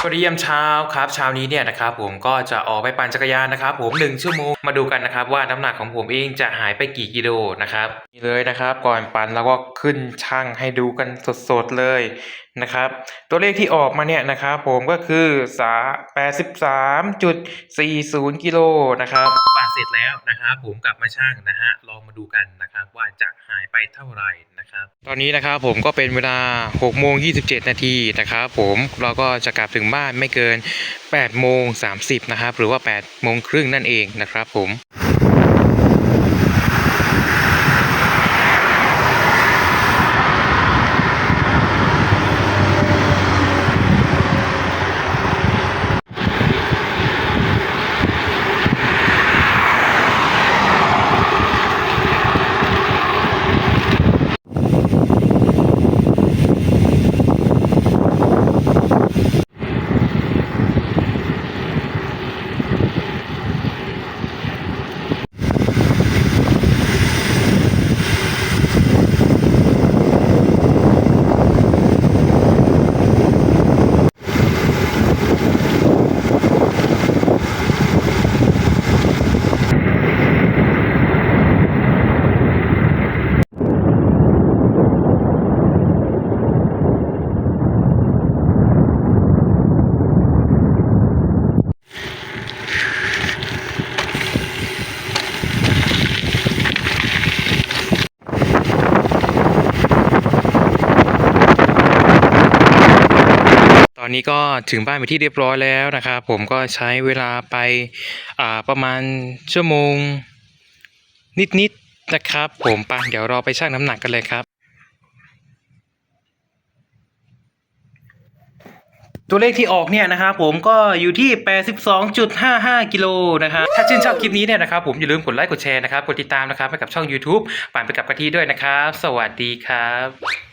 สวัสดียามเช้าครับเช้านี้เนี่ยนะครับผมก็จะออกไปปั่นจักรยานนะครับ ผมหนึ่งชั่วโมงมาดูกันนะครับว่าน้ำหนักของผมเองจะหายไปกี่กิโลนะครับนี่เลยนะครับ ก่อนปั่นแล้วก็ขึ้นช่างให้ดูกันสดๆเลย นะครับ ตัวเลขที่ออกมาเนี่ยนะครับผมก็คือสา83.40 กิโลนะครับปั่นเสร็จแล้วนะครับผมกลับมาช่างนะฮะลองมาดูกันนะครับว่าจะหายไปเท่าไหร่นะครับ ตอนนี้นะครับผมก็เป็นเวลา6โมง27 นาทีนะครับผมเราก็จะกลับถึงบ้านไม่เกิน8โมง30นะครับหรือว่า8โมงครึ่งนั่นเองนะครับผม อนนี้ก็ถึงบ้านไปที่เรียบร้อยแล้วนะครับผมก็ใช้เวลาไปอ่าประมาณชั่วโมงนิดๆนะครับ ผมไปเดี๋ยวเราไปชั่งน้ำหนักกันเลยครับ ตัวเลขที่ออกเนี่ยนะครับผมก็อยู่ที่ 82.55 กิโลนะครับถ้าชื่นชอบคลิปนี้เนี่ยนะครับผมอย่าลืมกดไลค์กดแชร์นะครับกดติดตามนะครับให้กับช่อง YouTube ป่านไปกับกะทิด้วยนะครับ สวัสดีครับ